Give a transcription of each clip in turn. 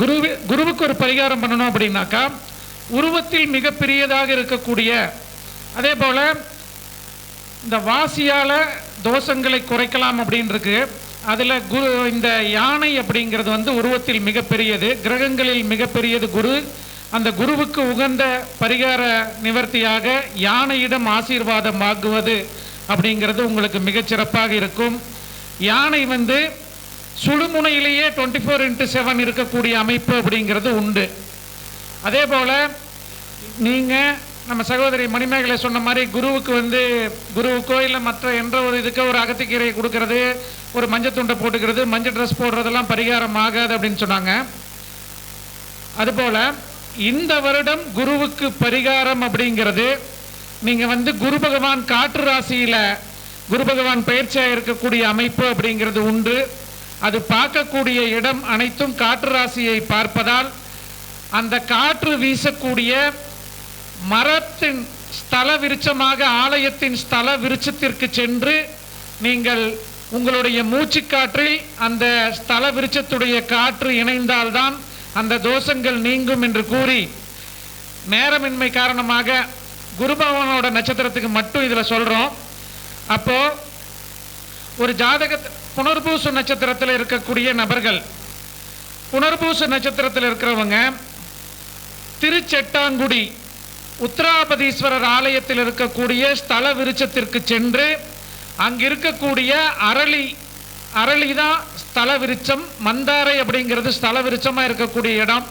குரு குருவுக்கு ஒரு பரிகாரம் பண்ணணும் அப்படின்னாக்கா உருவத்தில் மிகப்பெரியதாக இருக்கக்கூடிய அதே போல் இந்த வாசியால் தோஷங்களை குறைக்கலாம் அப்படின்ருக்கு. அதில் குரு இந்த யானை அப்படிங்கிறது வந்து உருவத்தில் மிகப்பெரியது கிரகங்களில் மிகப்பெரியது குரு. அந்த குருவுக்கு உகந்த பரிகார நிவர்த்தியாக யானையிடம் ஆசீர்வாதம் வாங்குவது அப்படிங்கிறது உங்களுக்கு மிகச்சிறப்பாக இருக்கும். யானை வந்து சுழுமுனையிலேயே டுவெண்ட்டி ஃபோர் இன்ட்டு செவன் இருக்கக்கூடிய அமைப்பு அப்படிங்கிறது உண்டு. அதே போல் நீங்கள் நம்ம சகோதரி மணிமேகலை சொன்ன மாதிரி குருவுக்கு வந்து குருவுக்கோ இல்லை மற்ற என்ற ஒரு இதுக்கோ ஒரு அகத்திக்கீரையை கொடுக்கறது ஒரு மஞ்சள் துண்டை போட்டுக்கிறது மஞ்சள் ட்ரெஸ் போடுறதெல்லாம் பரிகாரம் ஆகாது அப்படின்னு சொன்னாங்க. அதுபோல் இந்த வருடம் குருவுக்கு பரிகாரம் அப்படிங்கிறது நீங்கள் வந்து குரு பகவான் காற்று ராசியில் குரு பகவான் பயிற்சியாக இருக்கக்கூடிய அமைப்பு அப்படிங்கிறது உண்டு. அது பார்க்கக்கூடிய இடம் அனைத்தும் காற்று ராசியை பார்ப்பதால் அந்த காற்று வீசக்கூடிய மரத்தின் ஸ்தல விருட்சமாக ஆலயத்தின் ஸ்தல விருட்சத்திற்கு சென்று நீங்கள் உங்களுடைய மூச்சுக்காற்றில் அந்த ஸ்தல விருட்சத்துடைய காற்று இணைந்தால்தான் அந்த தோஷங்கள் நீங்கும் என்று கூறி நேரமின்மை காரணமாக குருபவனோட நட்சத்திரத்துக்கு மட்டும் இதில் சொல்கிறோம் அப்போது ஒரு ஜாதகத்தை புனர்பூச நட்சத்திரத்தில் இருக்கக்கூடிய நபர்கள். புனர்பூச நட்சத்திரத்தில் இருக்கிறவங்க திருச்செட்டாங்குடி உத்தராபதீஸ்வரர் ஆலயத்தில் இருக்கக்கூடிய ஸ்தல விருட்சத்திற்கு சென்று அங்கே இருக்கக்கூடிய அரளி அரளி தான் ஸ்தல விருட்சம் மந்தாரை அப்படிங்கிறது ஸ்தல விருட்சமாக இருக்கக்கூடிய இடம்.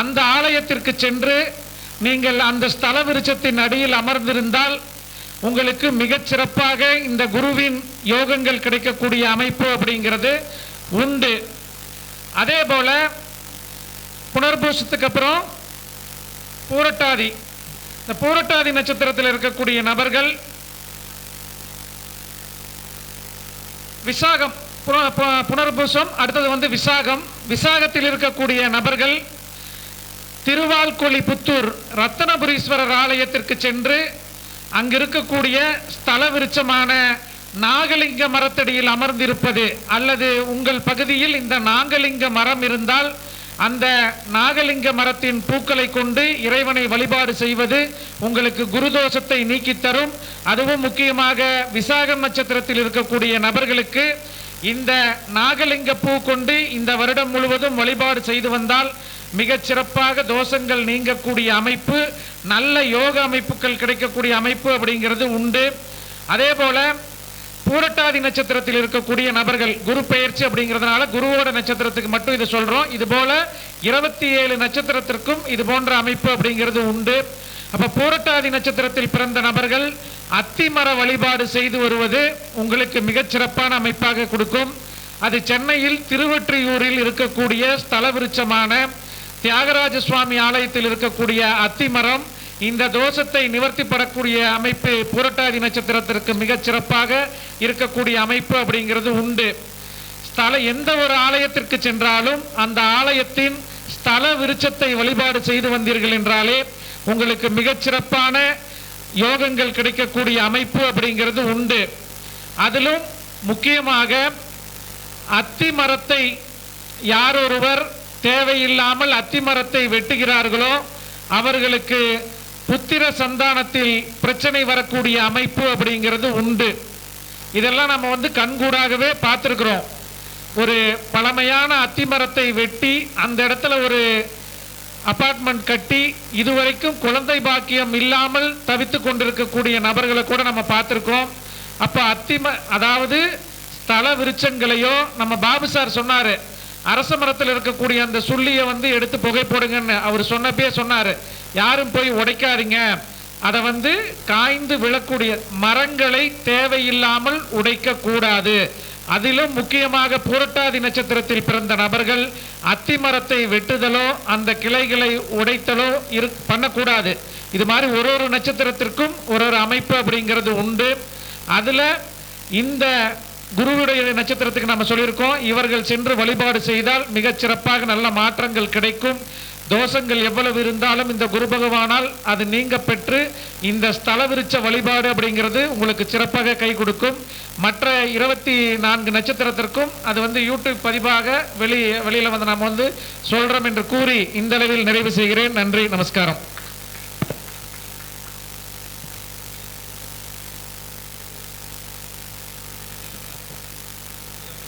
அந்த ஆலயத்திற்கு சென்று நீங்கள் அந்த ஸ்தல விருட்சத்தின் அடியில் அமர்ந்திருந்தால் உங்களுக்கு மிகச் சிறப்பாக இந்த குருவின் யோகங்கள் கிடைக்கக்கூடிய அமைப்பு அப்படிங்கிறது உண்டு. அதே போல புனர்பூசத்துக்கு அப்புறம் பூரட்டாதி. இந்த பூரட்டாதி நட்சத்திரத்தில் இருக்கக்கூடிய நபர்கள் விசாகம் புனர்பூசம் அடுத்தது வந்து விசாகம். விசாகத்தில் இருக்கக்கூடிய நபர்கள் திருவால்கொழி புத்தூர் ரத்தனபுரீஸ்வரர் ஆலயத்திற்கு சென்று அங்கு இருக்கக்கூடிய ஸ்தல விருட்சமான நாகலிங்க மரத்தடியில் அமர்ந்திருப்பது அல்லது உங்கள் பகுதியில் இந்த நாகலிங்க மரம் இருந்தால் அந்த நாகலிங்க மரத்தின் பூக்களை கொண்டு இறைவனை வழிபாடு செய்வது உங்களுக்கு குருதோஷத்தை நீக்கித் தரும் அதுவும் முக்கியமாக விசாகம் நட்சத்திரத்தில் இருக்கக்கூடிய நபர்களுக்கு இந்த நாகலிங்க பூ கொண்டு இந்த வருடம் முழுவதும் வழிபாடு செய்து வந்தால் மிகச் சிறப்பாக தோஷங்கள் நீங்கக்கூடிய அமைப்பு நல்ல யோக அமைப்புகள் கிடைக்கக்கூடிய அமைப்பு அப்படிங்கிறது உண்டு. அதே போல பூரட்டாதி நட்சத்திரத்தில் இருக்கக்கூடிய நபர்கள் குரு பெயர்ச்சி அப்படிங்கிறதுனால குருவோட நட்சத்திரத்துக்கு மட்டும் இதை சொல்றோம். இது போல இருபத்தி ஏழு நட்சத்திரத்திற்கும் இது போன்ற அமைப்பு அப்படிங்கிறது உண்டு. அப்ப பூரட்டாதி நட்சத்திரத்தில் பிறந்த நபர்கள் அத்திமர வழிபாடு செய்து வருவது உங்களுக்கு மிகச் சிறப்பான அமைப்பாக கொடுக்கும். அது சென்னையில் திருவொற்றியூரில் இருக்கக்கூடிய ஸ்தல விருட்சமான தியாகராஜ சுவாமி ஆலயத்தில் இருக்கக்கூடிய அத்திமரம் இந்த தோஷத்தை நிவர்த்தி பெறக்கூடிய அமைப்பு புரட்டாதி நட்சத்திரத்திற்கு மிகச் சிறப்பாக இருக்கக்கூடிய அமைப்பு அப்படிங்கிறது உண்டு. ஸ்தல எந்த ஒரு ஆலயத்திற்கு சென்றாலும் அந்த ஆலயத்தின் ஸ்தல விருட்சத்தை வழிபாடு செய்து வந்தீர்கள் என்றாலே உங்களுக்கு மிகச் சிறப்பான யோகங்கள் கிடைக்கக்கூடிய அமைப்பு அப்படிங்கிறது உண்டு. அதிலும் முக்கியமாக அத்தி மரத்தை யாரொருவர் தேவையில்லாமல் அத்திமரத்தை வெட்டுகிறார்களோ அவர்களுக்கு புத்திர சந்தானத்தில் பிரச்சனை வரக்கூடிய அமைப்பு அப்படிங்கிறது உண்டு. இதெல்லாம் நம்ம வந்து கண்கூடாகவே பார்த்துருக்குறோம். ஒரு பழமையான அத்திமரத்தை வெட்டி அந்த இடத்துல ஒரு அபார்ட்மெண்ட் கட்டி இதுவரைக்கும் குழந்தை பாக்கியம் இல்லாமல் தவித்து கொண்டிருக்கக்கூடிய நபர்களை கூட நம்ம பார்த்துருக்கோம். அப்போ அத்திம அதாவது ஸ்தல விருச்சங்களையோ நம்ம பாபு சார் சொன்னார் அரச மரத்தில் இருக்கக்கூடிய அந்த சுள்ளியை வந்து எடுத்து புகை போடுங்கன்னு அவர் சொன்னப்பே சொன்னார். யாரும் போய் உடைக்காதீங்க. அதை வந்து காய்ந்து விழக்கூடிய மரங்களை தேவையில்லாமல் உடைக்கக்கூடாது. அதிலும் முக்கியமாக புரட்டாதி நட்சத்திரத்தில் பிறந்த நபர்கள் அத்தி மரத்தை வெட்டுதலோ அந்த கிளைகளை உடைத்தலோ இரு பண்ணக்கூடாது. இது மாதிரி ஒரு ஒரு நட்சத்திரத்திற்கும் ஒரு ஒரு அமைப்பு அப்படிங்கிறது உண்டு. அதில் இந்த குருவுடைய நட்சத்திரத்துக்கு நம்ம சொல்லியிருக்கோம். இவர்கள் சென்று வழிபாடு செய்தால் மிகச் சிறப்பாக நல்ல மாற்றங்கள் கிடைக்கும். தோஷங்கள் எவ்வளவு இருந்தாலும் இந்த குரு பகவானால் அது நீங்க பெற்று இந்த ஸ்தல விருச்ச வழிபாடு அப்படிங்கிறது உங்களுக்கு சிறப்பாக கை கொடுக்கும். மற்ற இருபத்தி நான்கு நட்சத்திரத்திற்கும் அது வந்து யூடியூப் பதிவாக வெளி வெளியில் வந்து நாம் வந்து சொல்கிறோம் என்று கூறி இந்த அளவில் நிறைவு செய்கிறேன். நன்றி நமஸ்காரம்.